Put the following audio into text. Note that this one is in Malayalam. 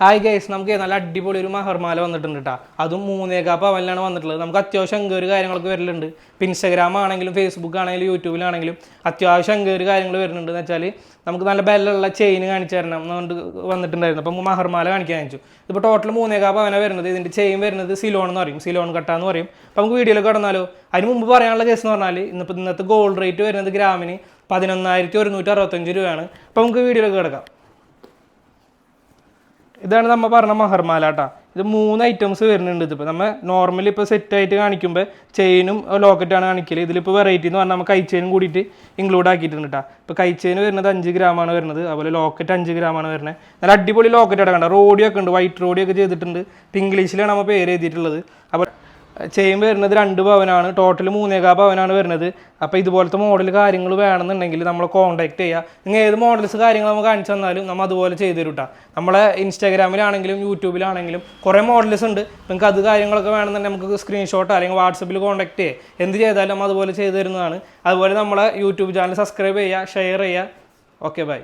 ഹായ് ഗൈസ് നമുക്ക് നല്ല അടിപൊളി ഒരു മഹർമാല വന്നിട്ടുണ്ട് കേട്ടോ അതും മൂന്നേക്കാ പവനിലാണ് വന്നിട്ടുള്ളത്. നമുക്ക് അത്യാവശ്യം എങ്കേറ് കാര്യങ്ങളൊക്കെ വരലുണ്ട്. ഇപ്പം ഇൻസ്റ്റാഗ്രാം ആണെങ്കിലും ഫേസ്ബുക്ക് ആണെങ്കിലും യൂട്യൂബിലാണെങ്കിലും അത്യാവശ്യം എങ്കേറ് കാര്യങ്ങൾ വരുന്നുണ്ട് എന്ന് വെച്ചാൽ നമുക്ക് നല്ല ബെല്ലുള്ള ചെയിൻ കാണിച്ചു തരണം എന്നുകൊണ്ട് വന്നിട്ടുണ്ടായിരുന്നു. അപ്പം മഹർമാല കാണിക്കാൻ വെച്ചു ഇപ്പോൾ ടോട്ടൽ മൂന്നേക്കാ പവന വരുന്നത്. ഇതിന്റെ ചെയിൻ വരുന്നത് സിലോൺ എന്ന് പറയും. സിലോൺ കട്ട എന്ന് പറയും. അപ്പം നമുക്ക് വീഡിയോയിൽ കടന്നാലോ. അതിന് മുമ്പ് പറയാനുള്ള കേസ് എന്ന് പറഞ്ഞാൽ ഇന്നിപ്പോൾ ഇന്നത്തെ ഗോൾഡ് റേറ്റ് വരുന്നത് ഗ്രാമിന് പതിനൊന്നായിരത്തി ഒരുന്നൂറ്റി അറുപത്തഞ്ച് രൂപയാണ്. അപ്പോൾ നമുക്ക് വീഡിയോയിലേക്ക് കിടക്കാം. ഇതാണ് നമ്മൾ പറഞ്ഞ മഹർമാല കേട്ടോ ഇത് മൂന്ന് ഐറ്റംസ് വരുന്നുണ്ട് ഇതിപ്പോൾ നമ്മൾ നോർമലി ഇപ്പോൾ സെറ്റ് ആയിട്ട് കാണിക്കുമ്പോൾ ചെയിനും ലോക്കറ്റാണ് കാണിക്കൽ. ഇതിലിപ്പോൾ വെറൈറ്റി എന്ന് പറഞ്ഞാൽ നമ്മൾ കൈ ചെയിനും കൂടിയിട്ട് ഇൻക്ലൂഡ് ആക്കിയിട്ടുണ്ട് കേട്ടോ ഇപ്പോൾ കൈ ചെയിൻ വരുന്നത് അഞ്ച് ഗ്രാമാണ് വരുന്നത്. അതുപോലെ ലോക്കറ്റ് അഞ്ച് ഗ്രാമാണ് വരുന്നത്. നല്ല അടിപൊളി ലോക്കറ്റ് അടക്കണ്ട റോഡിയൊക്കെ ഉണ്ട്. വൈറ്റ് റോഡിയൊക്കെ ചെയ്തിട്ടുണ്ട്. ഇപ്പം ഇംഗ്ലീഷിലാണ് നമ്മൾ പേര് എഴുതിയിട്ടുള്ളത്. അപ്പോൾ ചെയിൻ വരുന്നത് രണ്ട് പവനാണ് ടോട്ടൽ മൂന്നേകാ പവനാണ് വരുന്നത്. അപ്പോൾ ഇതുപോലത്തെ മോഡൽ കാര്യങ്ങൾ വേണമെന്നുണ്ടെങ്കിൽ നമ്മൾ കോൺടാക്ട് ചെയ്യുക നിങ്ങൾ ഏത് മോഡൽസ് കാര്യങ്ങൾ നമ്മൾ കാണിച്ചു തന്നാലും നമ്മൾ അതുപോലെ ചെയ്തു തരും കേട്ടോ നമ്മളെ ഇൻസ്റ്റാഗ്രാമിലാണെങ്കിലും യൂട്യൂബിലാണെങ്കിലും കുറേ മോഡൽസ് ഉണ്ട്. നിങ്ങൾക്ക് അത് കാര്യങ്ങളൊക്കെ വേണമെന്നുണ്ടെങ്കിൽ നമുക്ക് സ്ക്രീൻഷോട്ട് അല്ലെങ്കിൽ വാട്സപ്പിൽ കോൺടാക്ട് ചെയ്യുക എന്ത് ചെയ്താലും നമ്മൾ അതുപോലെ ചെയ്തു തരുന്നതാണ്. അതുപോലെ നമ്മളെ യൂട്യൂബ് ചാനൽ സബ്സ്ക്രൈബ് ചെയ്യുക ഷെയർ ചെയ്യുക ഓക്കെ ബൈ